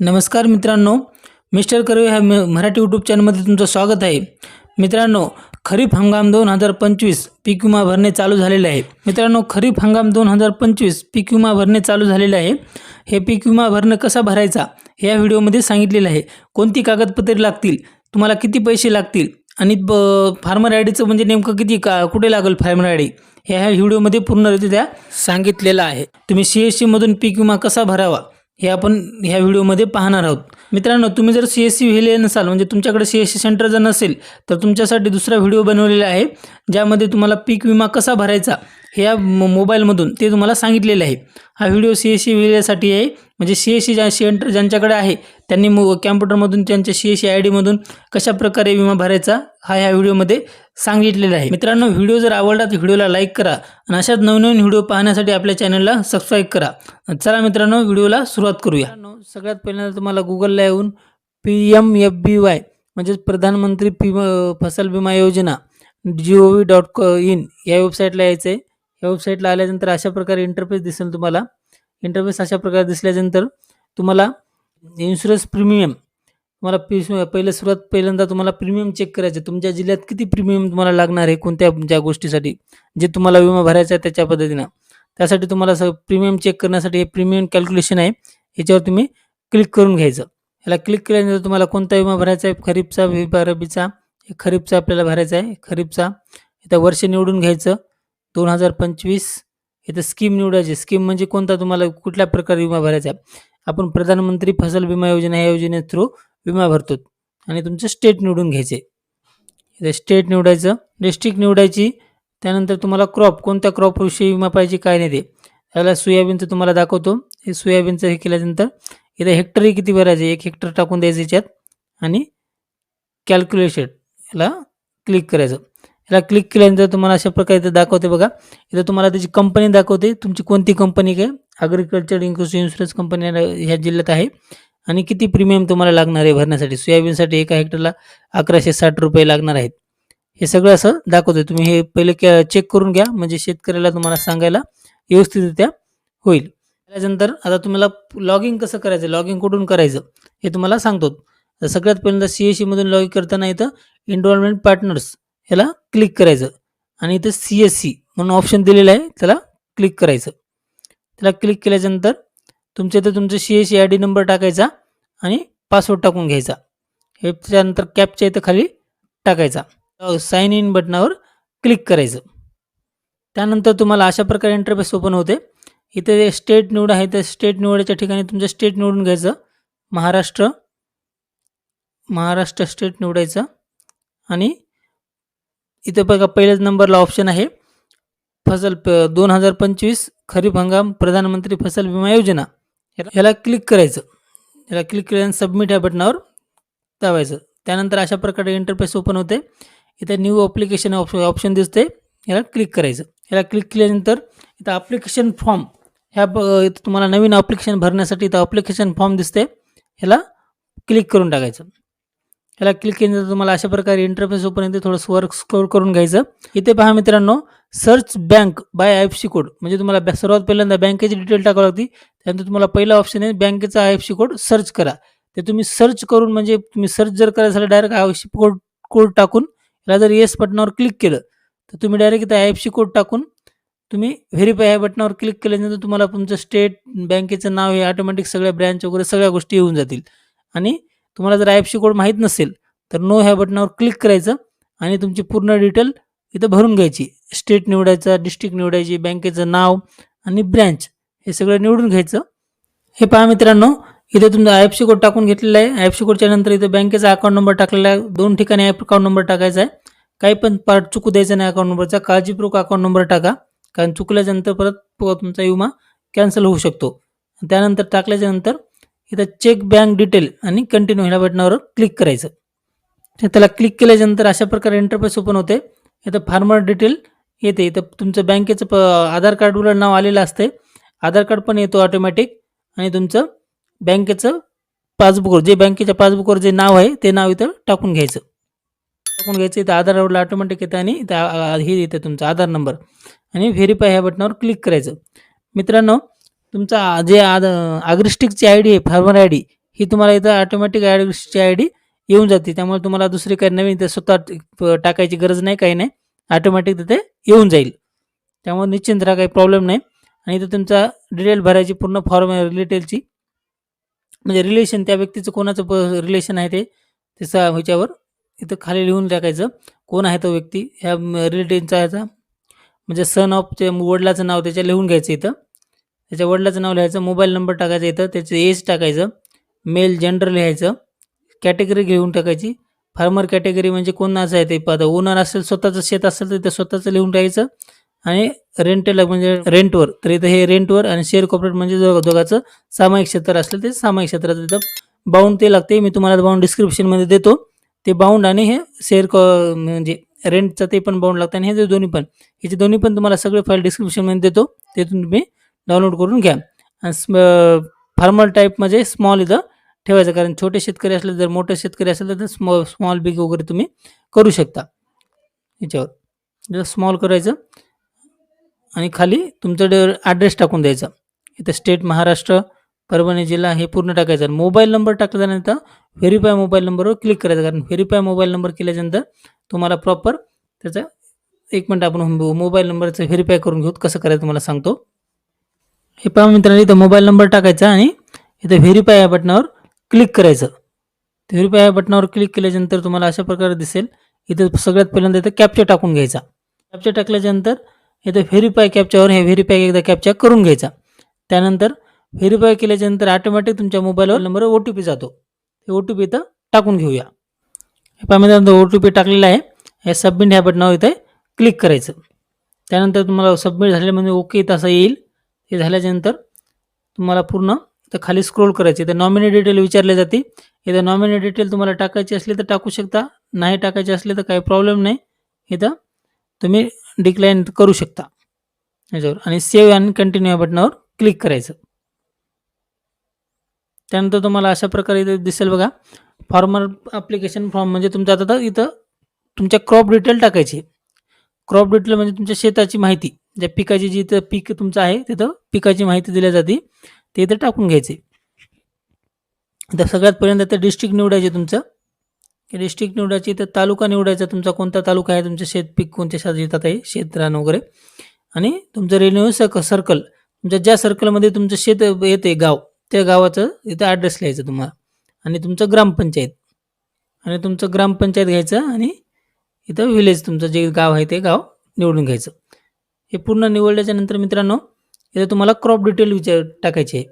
नमस्कार मित्रांनो मिस्टर कर्वे ह्या म- मराठी यूट्यूब चॅनलमध्ये तुमचं स्वागत आहे. मित्रांनो खरीप हंगाम दोन हजार पंचवीस पीक विमा भरणे चालू झालेले आहे. मित्रांनो खरीप हंगाम दोन हजार पंचवीस पीक विमा भरणे चालू झालेले आहे. हे पीक विमा भरणं कसा भरायचा हे या व्हिडिओमध्ये सांगितलेलं आहे. कोणती कागदपत्रे लागतील तुम्हाला किती पैसे लागतील आणि ब फार्मर आय डीचं म्हणजे नेमकं किती का कुठे लागेल फार्मर आय डी हे ह्या व्हिडिओमध्ये पूर्णरित्या सांगितलेलं आहे. तुम्ही सी एस सीमधून पीक विमा कसा भरावा हे आपण ह्या व्हिडिओमध्ये पाहणार आहोत. मित्रांनो तुम्ही जर सी एस सी व्हिले नसाल म्हणजे तुमच्याकडे सी एस सी सेंटर जर नसेल तर तुमच्यासाठी दुसरा व्हिडिओ बनवलेला आहे ज्यामध्ये तुम्हाला पीक विमा कसा भरायचा या मो मोबाईलमधून ते तुम्हाला सांगितलेलं आहे हा व्हिडिओ सी एस सी व्हिलेसाठी आहे. म्हणजे सी एस सी ज्या सेंटर ज्यांच्याकडे आहे त्यांनी मो कॅम्प्युटरमधून त्यांच्या सी एस सी आय डीमधून कशा प्रकारे विमा भरायचा हा ह्या व्हिडिओमध्ये सांगितलेला आहे. मित्रांनो व्हिडिओ जर आवडला तर व्हिडिओला लाईक करा आणि अशाच नवनवीन व्हिडिओ पाहण्यासाठी आपल्या चॅनलला सबस्क्राईब करा. चला मित्रांनो व्हिडिओला सुरुवात करूया. सगळ्यात पहिल्यांदा तुम्हाला गुगलला येऊन P M F B Y म्हणजेच प्रधानमंत्री पी फसल विमा योजना G O V dot in या वेबसाईटला यायचं आहे या वेबसाईटला आल्यानंतर अशा प्रकारे इंटरफेस दिसेल तुम्हाला. इंटरफेस अशा प्रकारे दिसल्यानंतर तुम्हाला इन्शुरन्स प्रीमियम तुम्हाला पी पहिलं सुरुवात पहिल्यांदा तुम्हाला प्रीमियम चेक करायचं. आहे. तुमच्या जिल्ह्यात किती प्रीमियम तुम्हाला लागणार आहे? कोणत्या ज्या गोष्टीसाठी? जे तुम्हाला विमा भरायचा आहे त्याच्या पद्धतीनं. त्यासाठी तुम्हाला स प्रीमियम चेक करण्यासाठी हे प्रीमियम कॅल्क्युलेशन आहे. याच्यावर तुम्ही क्लिक करून घ्यायचं. याला क्लिक केल्यानंतर तुम्हाला कोणता विमा भरायचा आहे? खरीपचा विमा रबीचा हे खरीपचा आपल्याला भरायचा आहे. खरीपचा इथं वर्ष निवडून घ्यायचं. दोन हजार पंचवीस इथं स्कीम निवडायची. स्कीम म्हणजे कोणता? तुम्हाला कुठल्या प्रकारे विमा भरायचा आहे? आपण प्रधानमंत्री फसल विमा योजना या योजने थ्रू विमा भरतो. आणि तुमचं स्टेट निवडून घ्यायचे. इथं स्टेट निवडायचं. डिस्ट्रिक्ट निवडायची. त्यानंतर तुम्हाला क्रॉप कोणत्या क्रॉपविषयी विमा पाहिजे काय नाही ते. त्याला सोयाबीनचं तुम्हाला दाखवतो. हे सोयाबीनचं हे केल्यानंतर इथं हेक्टरही किती भरायचे? एक हेक्टर टाकून द्यायचं याच्यात. आणि कॅल्क्युलेशन याला क्लिक करायचं. याला क्लिक केल्यानंतर तुम्हाला अशा प्रकारे इथं दाखवते बघा. इथं तुम्हाला त्याची कंपनी दाखवते. तुमची कोणती कंपनी काय? ॲग्रिकल्चर इन्शुरन्स कंपनी ह्या जिल्ह्यात आहे. आणि किती प्रीमियम तुम्हाला लागणार आहे भरण्यासाठी? सोयाबीनसाठी एका हेक्टरला अकराशे साठ रुपये लागणार आहेत. हे सगळं असं दाखवते तुम्ही हे पहिले कॅ चेक करून घ्या. म्हणजे शेतकऱ्याला तुम्हाला सांगायला व्यवस्थितरित्या होईल. त्याच्यानंतर आता तुम्हाला लॉगिंग कसं करायचं? लॉगिंग कुठून करायचं? हे तुम्हाला सांगतो. सगळ्यात पहिल्यांदा सी एस सीमधून लॉग करताना इथं इन्व्हॉल्वमेंट पार्टनर्स ह्याला क्लिक करायचं. आणि इथं सी एस सी म्हणून ऑप्शन दिलेलं आहे त्याला क्लिक करायचं. त्याला क्लिक केल्याच्यानंतर तुमच्या इथं तुमचं C S C I D number टाकायचा आणि पासवर्ड टाकून घ्यायचा. हे त्यानंतर कॅपच्या इथं खाली टाकायचा. साइन इन बटनावर क्लिक करायचं. त्यानंतर तुम्हाला अशा प्रकारे इंटरफेस ओपन होते. इथे स्टेट निवड आहे त्या स्टेट निवडायच्या ठिकाणी तुमचं स्टेट निवडून घ्यायचं. महाराष्ट्र महाराष्ट्र स्टेट निवडायचं आणि इथं बघा पहिल्याच नंबरला ऑप्शन आहे. फसल प दोन हजार पंचवीस खरीप हंगाम प्रधानमंत्री फसल विमा योजना. ह्याला याला क्लिक करायचं. याला क्लिक केल्यानंतर सबमिट या बटनावर दाबायचं. त्यानंतर अशा प्रकारे इंटरफेस ओपन होते. इथे न्यू अप्लिकेशन ऑप्शन ऑप्शन दिसते याला क्लिक करायचं. याला क्लिक केल्यानंतर इथं अप्लिकेशन फॉर्म ह्या ब इथं तुम्हाला नवीन अप्लिकेशन भरण्यासाठी इथं अप्लिकेशन फॉर्म दिसते ह्याला क्लिक करून टाकायचं. याला क्लिक केल्यानंतर तुम्हाला अशा प्रकारे इंटरफेस ओपन येते थोडंसं वर्क स्कोर करून घ्यायचं. इथे पहा मित्रांनो search bank by I F C code म्हणजे तुम्हाला बॅ- सर्वात पहिल्यांदा बँकेची डिटेल टाकावी लागते. त्यानंतर तुम्हाला पहिला ऑप्शन आहे बँकेचा I F C code search करा. ते तुम्ही सर्च करून म्हणजे तुम्ही सर्च जर करायचं direct I F C code code टाकून याला जर येस बटनावर क्लिक केलं तर तुम्ही डायरेक्ट इथं आय एफ सी कोड टाकून तुम्ही व्हेरीफाय ह्या बटनावर क्लिक केल्यानंतर तुम्हाला तुमचं स्टेट बँकेचं नाव हे ऑटोमॅटिक सगळ्या ब्रँच वगैरे सगळ्या गोष्टी येऊन जातील. आणि तुम्हाला जर आय एफ सी कोड माहीत नसेल तर नो ह्या बटनावर क्लिक करायचं आणि तुमची पूर्ण डिटेल इथं भरून घ्यायची. स्टेट निवडायचा डिस्ट्रिक्ट निवडायची बँकेचं नाव आणि ब्रँच हे सगळं निवडून घ्यायचं. हे पहा मित्रांनो इथे तुमचा आय एफ सी कोड टाकून घेतलेला आहे. आय एफ सी कोडच्या नंतर इथे बँकेचा अकाउंट नंबर टाकलेला आहे. दोन ठिकाणी अकाउंट नंबर टाकायचा आहे. काही पण पार्ट चुकू द्यायचा नाही अकाउंट नंबरचा काळजीपूर्वक अकाउंट नंबर टाका. कारण चुकल्याच्यानंतर परत तुमचा विमा कॅन्सल होऊ शकतो. त्यानंतर टाकल्याच्यानंतर इथं चेक बँक डिटेल आणि कंटिन्यू ह्या बटनावर क्लिक करायचं. त्याला क्लिक केल्याच्यानंतर अशा प्रकारे इंटरफेस ओपन होते. इथं फार्मर डिटेल येते. इथं तुमचं बँकेचं प आधार कार्डवर नाव आलेलं असते आधार कार्ड पण येतो ऑटोमॅटिक आणि तुमचं बँकेचं पासबुकवर जे बँकेच्या पासबुकवर जे नाव आहे ते नाव इथं टाकून घ्यायचं. टाकून घ्यायचं. इथं आधारवरला ऑटोमॅटिक येतं आणि इथं हे येतं तुमचा आधार नंबर आणि व्हेरीफाय ह्या बटनावर क्लिक करायचं. मित्रांनो तुमचा जे आद आग्रिस्टिकची आय डी आहे फार्मर आय डी ही तुम्हाला इथं ऑटोमॅटिक ॲडची आय डी येऊन जाते. त्यामुळे तुम्हाला दुसरी काही नवीन इथं स्वतः टाकायची गरज नाही काही नाही. ऑटोमॅटिक तिथे येऊन जाईल. त्यामुळे निश्चिंत राहा काही प्रॉब्लेम नाही. आणि इथं तुमचा डिटेल भरायची पूर्ण फॉर्म रिलेटेलची. म्हणजे रिलेशन त्या व्यक्तीचं कोणाचं रिलेशन आहे ते त्याचा ह्याच्यावर इथं खाली लिहून टाकायचं. कोण आहे तो व्यक्ती? ह्या रिलेटिव्हचा ह्याचा म्हणजे सन ऑफ ते वडिलाचं नाव त्याच्या लिहून घ्यायचं इथं. त्याच्या वडिलाचं नाव लिहायचं मोबाईल नंबर टाकायचा इथं त्याचं एज टाकायचं मेल जेंडर लिहायचं कॅटेगरी घेऊन टाकायची. फार्मर कॅटेगरी म्हणजे कोण असं आहे ते आता ओनर असेल स्वतःचं शेत असेल तर ते स्वतःचं लिहून टाकायचं. आणि रेंटेला म्हणजे रेंटवर तर इथं हे रेंटवर आणि शेअर कॉपरेट म्हणजे दो दोघाचं सामायिक क्षेत्र असलं ते सामायिक क्षेत्राचं तिथं बाउंड ते लागते. मी तुम्हाला बाउंड डिस्क्रिप्शनमध्ये देतो. ते बाउंड आणि हे शेअर कॉ म्हणजे रेंटचं ते पण बाउंड लागतं आणि हे दोन्ही पण. ह्याचे दोन्ही पण तुम्हाला सगळे फाईल डिस्क्रिप्शनमध्ये देतो. तेथून तुम्ही डाउनलोड करून घ्या. आणि फार्मल टाईपमध्ये स्मॉल इथं ठेवायचं. कारण छोटे शेतकरी असले जर मोठे शेतकरी असेल तर स्मॉल स्मॉल बिग वगैरे तुम्ही करू शकता. याच्यावर. जर स्मॉल करायचं. आणि खाली तुमचं ॲड्रेस टाकून द्यायचा. इथं स्टेट महाराष्ट्र परभणी जिल्हा हे पूर्ण टाकायचं. मोबाईल नंबर टाकल्यानंतर व्हेरीफाय मोबाईल नंबरवर क्लिक करायचं. कारण व्हेरीफाय मोबाईल नंबर केल्याच्यानंतर तुम्हाला प्रॉपर त्याचा एक मिनटं आपण मोबाईल नंबरचं व्हेरीफाय करून घेऊ. कसं करायचं तुम्हाला सांगतो. हे पहा मित्रांनो इथं मोबाईल नंबर टाकायचा आणि इथं व्हेरीफाय या बटनावर क्लिक करायचं. व्हेरीफाय या बटनावर क्लिक केल्याच्यानंतर तुम्हाला अशा प्रकारे दिसेल. इथं सगळ्यात पहिल्यांदा इथं कॅप्चा टाकून घ्यायचा. कॅप्चा टाकल्याच्यानंतर इथं व्हेरीफाय कॅप्च्यावर हे व्हेरीफाय एकदा कॅप्चा करून घ्यायचा. त्यानंतर व्हेरीफाय केल्याच्यानंतर ऑटोमॅटिक तुमच्या मोबाईलवर नंबर ओ टी पी जातो. ते ओ टी पी इथं टाकून घेऊया. हे पहा मित्रांनो ओ टी पी टाकलेला आहे. हे सबमिट ह्या बटनावर इथे क्लिक करायचं. त्यानंतर तुम्हाला सबमिट झाले म्हणजे ओके तसं येईल. हे झाल्याच्यानंतर तुम्हाला पूर्ण इथं खाली स्क्रोल करायचे. इथं नॉमिनी डिटेल विचारले जाते. इथं नॉमिनी डिटेल तुम्हाला टाकायची असली तर टाकू शकता. नाही टाकायचे असले तर काही प्रॉब्लेम नाही. इथं तुम्ही डिक्लाईन करू शकता. याच्यावर. आणि सेव्ह अँड कंटिन्यू या बटनावर क्लिक करायचं. त्यानंतर तुम्हाला अशा प्रकारे इथं दिसेल बघा. फॉर्मर ॲप्लिकेशन फॉर्म म्हणजे तुमचं आता इथं तुमच्या क्रॉप डिटेल टाकायची. क्रॉप डिटेल म्हणजे तुमच्या शेताची माहिती. ज्या पिकाची जिथं पीक तुमचं आहे तिथं पिकाची माहिती दिली जाते. ते इथं टाकून घ्यायचे. तर सगळ्यात पहिल्यांदा ते डिस्ट्रिक्ट निवडायचे तुमचं. डिस्ट्रिक्ट निवडायची तर तालुका निवडायचा तुमचा. कोणता तालुका आहे? तुमचं शेत पीक कोणत्या शाळेत येतात आहे? शेतरान वगैरे. आणि तुमचं रेन्यू सक सर्कल तुमच्या ज्या सर्कलमध्ये तुमचं शेत येते गाव त्या गावाचं इथं ॲड्रेस लिहायचं तुम्हाला. आणि तुमचं ग्रामपंचायत. आणि तुमचं ग्रामपंचायत घ्यायचं आणि इथं विलेज तुमचं जे गाव आहे ते गाव निवडून घ्यायचं. हे पूर्ण निवडल्याच्या नंतर मित्रांनो इथं तुम्हाला क्रॉप डिटेल विचार टाकायचे आहे.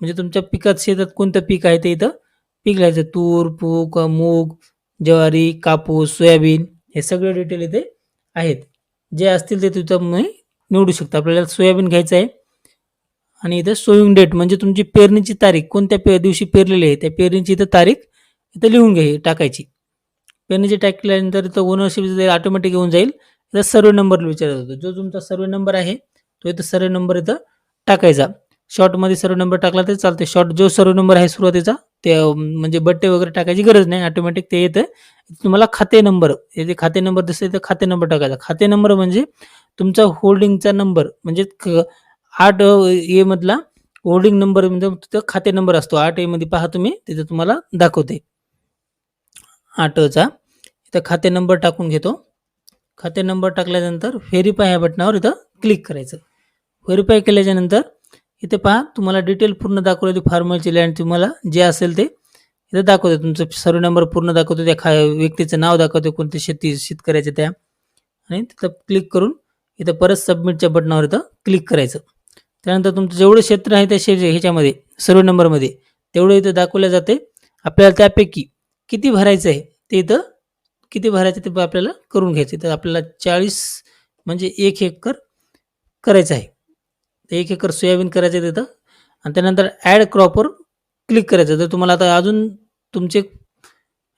म्हणजे तुमच्या पिकात शेतात कोणतं पीक आहे ते इथं पीक लिहायचं तूर पूक मूग ज्वारी कापूस सोयाबीन हे सगळे डिटेल इथे आहेत. जे असतील ते तिथं तुम्ही निवडू शकता. आपल्याला सोयाबीन घ्यायचं आहे. आणि इथं सोईंग डेट म्हणजे तुमची पेरणीची तारीख कोणत्या पे दिवशी पेरलेली आहे त्या पेरणीची इथं तारीख इथं लिहून घ्या टाकायची. पेरणीची टाकल्यानंतर इथं ओनरशिप ऑटोमॅटिक येऊन जाईल. इथं सर्व नंबर विचारत होतो. जो तुमचा सर्व नंबर आहे तो इथं सर्व नंबर इथं टाकायचा. शॉर्टमध्ये सर्व नंबर टाकला तरी चालते शॉर्ट जो सर्व नंबर आहे सुरुवातीचा ते म्हणजे बट्टे वगैरे टाकायची गरज नाही. ऑटोमॅटिक ते येतं. तुम्हाला खाते नंबर जे खाते नंबर दिसते तर खाते नंबर टाकायचा. खाते नंबर म्हणजे तुमचा होल्डिंगचा नंबर म्हणजे क- आठ ए मधला होल्डिंग नंबर म्हणजे तिथं खाते नंबर असतो. आठ ए मध्ये पहा तुम्ही तिथं तुम्हाला दाखवते. आठचा इथं खाते नंबर टाकून घेतो. खाते नंबर टाकल्यानंतर व्हेरीफाय ह्या बटनावर इथं क्लिक करायचं. व्हेरीफाय केल्याच्यानंतर इथे पहा तुम्हाला डिटेल पूर्ण दाखवलं होती फार्मरची लँड तुम्हाला जे असेल ते इथं दाखवते तुमचं सर्व नंबर पूर्ण दाखवतो त्या खा व्यक्तीचं नाव दाखवते कोणते शेती शेतकऱ्याचे त्या. आणि तिथं क्लिक करून इथं परत सबमिटच्या बटनावर इथं क्लिक करायचं. त्यानंतर तुमचं जेवढं क्षेत्र आहे त्या शे ह्याच्यामध्ये सर्व नंबरमध्ये तेवढं इथं दाखवलं जाते आपल्याला त्यापैकी किती भरायचं आहे ते इथं किती भरायचं ते आपल्याला करून घ्यायचं? तर आपल्याला चाळीस म्हणजे एक एकर करायचं आहे. ते एक एकर सोयाबीन करायचं आहे तिथं. आणि त्यानंतर ॲड क्रॉपवर क्लिक करायचं. तर तुम्हाला आता अजून तुमचे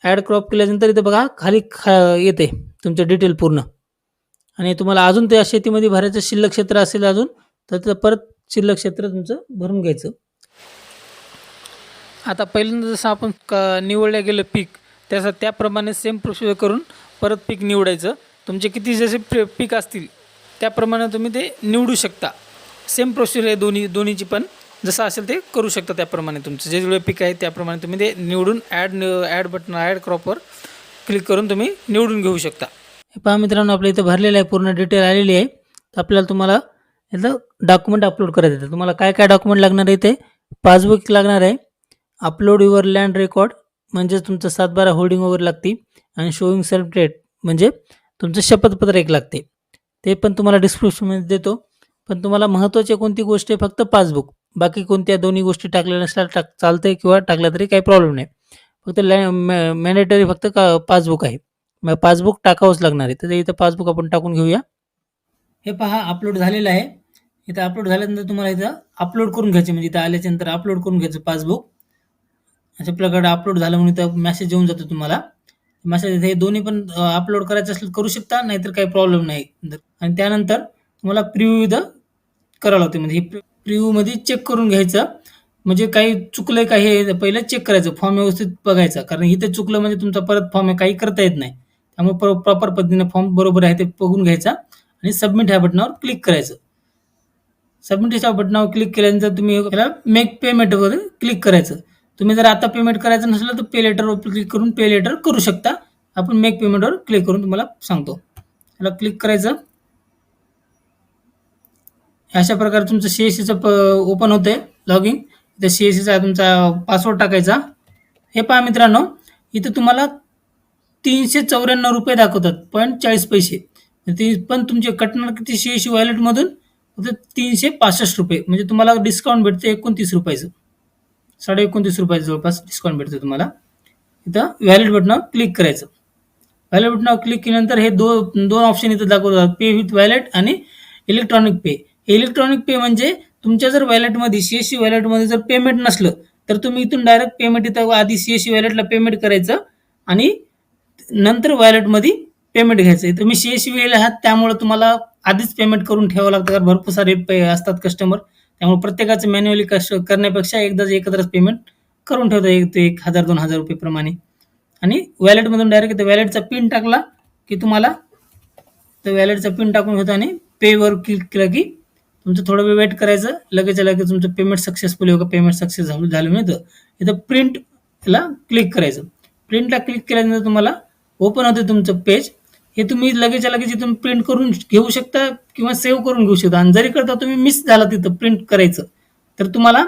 ॲड क्रॉप केल्यानंतर इथं बघा खाली खा येते तुमचं डिटेल पूर्ण. आणि तुम्हाला अजून त्या शेतीमध्ये भरायचं शिल्लक क्षेत्र असेल अजून तर तिथं परत शिल्लक क्षेत्र तुमचं भरून घ्यायचं. आता पहिल्यांदा जसं आपण क निवडलं गेलं पीक त्याचा त्याप्रमाणे सेम प्रोसिजर करून परत पीक निवडायचं. तुमचे किती जसे प्र- पीक असतील त्याप्रमाणे तुम्ही ते निवडू शकता. सेम प्रोसिजर आहे दोन्ही दोन्हीची पण. जसं असेल ते करू शकता त्याप्रमाणे तुमचं. जे जेवढे पीक आहे त्याप्रमाणे तुम्ही ते निवडून ॲड ॲड बटन ॲड क्रॉपवर क्लिक करून तुम्ही निवडून घेऊ शकता. हे पहा मित्रांनो आपल्या इथं भरलेलं आहे पूर्ण डिटेल आलेली आहे. तर आपल्याला तुम्हाला इथं डॉक्युमेंट अपलोड करायचं आहे. तुम्हाला काय काय डॉक्युमेंट लागणार आहे ते पासबुक लागणार आहे. अपलोड युअर लँड रेकॉर्ड म्हणजेच तुमचं सातबारा होल्डिंग वगैरे लागते आणि शोईंग सेल्फ डेट म्हणजे तुमचं शपथपत्र एक लागते. ते पण तुम्हाला डिस्क्रिप्शनमध्ये देतो. पण तुम्हाला महत्त्वाची कोणती गोष्ट आहे? फक्त पासबुक बाकी कोणत्या दोन्ही गोष्टी टाकल्या नसल्या टाक चालतंय किंवा टाकल्या तरी काही प्रॉब्लेम नाही. फक्त लॅ मॅनेटरी फक्त का पासबुक आहे. मग पासबुक टाकावंच लागणार आहे. तर इथं पासबुक आपण टाकून घेऊया. हे पहा अपलोड झालेलं आहे. इथं अपलोड झाल्यानंतर तुम्हाला इथं अपलोड करून घ्यायचे म्हणजे इथं आल्याच्यानंतर अपलोड करून घ्यायचं पासबुक अशा प्रकारे अपलोड झालं म्हणून तर मेसेज येऊन जातो तुम्हाला. मेसेज हे दोन्ही पण अपलोड करायचं असेल करू शकता नाहीतर काही प्रॉब्लेम नाही. आणि त्यानंतर तुम्हाला प्रिव्ह्यू इथं करावं लागते. म्हणजे हे प्रिव्ह्यूमध्ये चेक करून घ्यायचं. म्हणजे काही चुकलंय काही हे पहिलं चेक करायचं. फॉर्म व्यवस्थित बघायचा. कारण इथे चुकलं म्हणजे तुमचा परत फॉर्म आहे काही करता येत नाही. त्यामुळे प्रॉपर पद्धतीने फॉर्म बरोबर आहे ते बघून घ्यायचा. आणि सबमिट ह्या बटनावर क्लिक करायचं. सबमिट ह्या बटनावर क्लिक केल्यानंतर तुम्ही याला मेक पेमेंटवर क्लिक करायचं. तुम्ही जर आता पेमेंट करायचं नसलं तर पे लेटरवर क्लिक करून पे लेटर करू शकता. आपण मेक पेमेंटवर क्लिक करून तुम्हाला सांगतो. याला क्लिक करायचं. अशा प्रकारे तुमचं सी एस सीचं ओपन होतंय लॉगिंग इथं सी एस सीचा तुमचा पासवर्ड टाकायचा. हे पहा मित्रांनो इथं तुम्हाला तीनशे चौऱ्याण्णव रुपये दाखवतात पॉईंट चाळीस पैसे. ती पण तुमचे कटणार किती सी एस सी वॉलेटमधून फक्त तीनशे पासष्ट रुपये. म्हणजे तुम्हाला डिस्काउंट भेटते एकोणतीस रुपयाचं. साडे एकोणतीस रुपयाचं जवळपास डिस्काउंट भेटतो तुम्हाला. इथं व्हॅलिड बटनावर क्लिक करायचं. व्हॅलिड बटनावर क्लिक केल्यानंतर हे दो दोन ऑप्शन इथं दाखवतात पे विथ वॅलेट आणि इलेक्ट्रॉनिक पे इलेक्ट्रॉनिक पे म्हणजे तुमच्या जर वॅलेटमध्ये सी एस सी वॅलेटमध्ये जर पेमेंट नसलं तर तुम्ही इथून डायरेक्ट पेमेंट इथं आधी सी एस सी वॅलेटला पेमेंट करायचं आणि नंतर वॅलेटमध्ये पेमेंट घ्यायचं. तुम्ही मी सी एस सी वेळेला आहात त्यामुळे तुम्हाला आधीच पेमेंट करून ठेवावं लागतं. कारण भरपूर सारे पे असतात कस्टमर त्यामुळे प्रत्येकाचं मॅन्युअली कश करण्यापेक्षा एकदाच एकत्रच पेमेंट करून ठेवता एक ते एक हजार दोन हजार रुपये प्रमाणे. आणि वॅलेटमधून डायरेक्ट वॅलेटचा पिन टाकला की तुम्हाला तर वॅलेटचा पिन टाकून होता आणि पेवर क्लिक केलं की तुमचं थोडं वेळ वेट करायचं. लगेच लगेच तुमचं पेमेंट सक्सेसफुल होतं पेमेंट सक्सेस झालं झालं मिळतं इथं प्रिंट ला क्लिक करायचं. प्रिंटला क्लिक केल्यानंतर तुम्हाला ओपन होतं तुमचं पेज हे तुम्ही लगेच लगेच इथून प्रिंट करून घेऊ शकता किंवा सेव्ह करून घेऊ शकता. आणि जरी करता तुम्ही मिस झाला तिथं प्रिंट करायचं तर तुम्हाला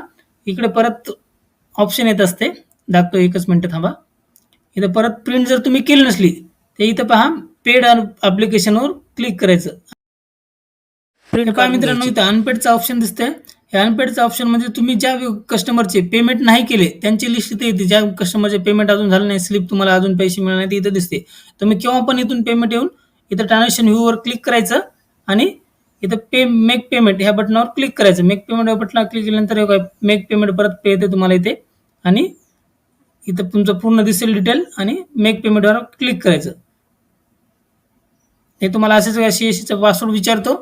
इकडे परत ऑप्शन येत असते. दाखतो एकच मिनटं थांबा. इथं परत प्रिंट जर तुम्ही केली नसली तर इथं पहा पेड ॲप्लिकेशनवर क्लिक करायचं. प्रिंट काय मित्रांनो इथं अनपेडचं ऑप्शन दिसतंय. हे अनपेडचं ऑप्शन म्हणजे तुम्ही ज्या कस्टमरचे पेमेंट नाही केले त्यांची लिस्ट इथे येते. ज्या कस्टमरचे पेमेंट अजून झालं नाही स्लिप तुम्हाला अजून पैसे मिळाले नाही इथं दिसते. तुम्ही केव्हा पण इथून पेमेंट येऊन इथं ट्रान्झॅक्शन व्ह्यूवर क्लिक करायचं आणि इथं पे मेक पेमेंट ह्या बटनावर क्लिक करायचं. मेक पेमेंट या बटनावर क्लिक केल्यानंतर मेक पेमेंट परत पे येते तुम्हाला इथे. आणि इथं तुमचं पूर्ण दिसेल डिटेल आणि मेक पेमेंटवर क्लिक करायचं. हे तुम्हाला असेच सी एस सीचा पासवर्ड विचारतो.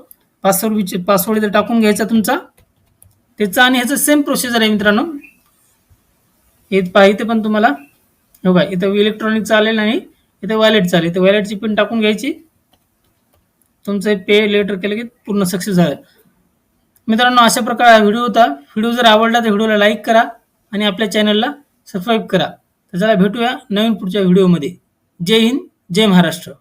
पासवर्ड विचार पासवर्ड इथं टाकून घ्यायचा तुमचा. त्याचं आणि ह्याचं सेम प्रोसिजर आहे मित्रांनो. हे पाहिजे पण तुम्हाला हो बघा इथं इलेक्ट्रॉनिक चालेल आणि इथं वॅलेट चालेल. इथं वॅलेटची पिन टाकून घ्यायची. तुमचं पे लेटर केलं की पूर्ण सक्सेस झालं. मित्रांनो अशा प्रकारे हा व्हिडिओ होता. व्हिडिओ जर आवडला तर व्हिडिओला लाईक करा आणि आपल्या चॅनलला सबस्क्राईब करा. तर चला भेटूया नवीन पुढच्या व्हिडिओमध्ये जय हिंद जय महाराष्ट्र.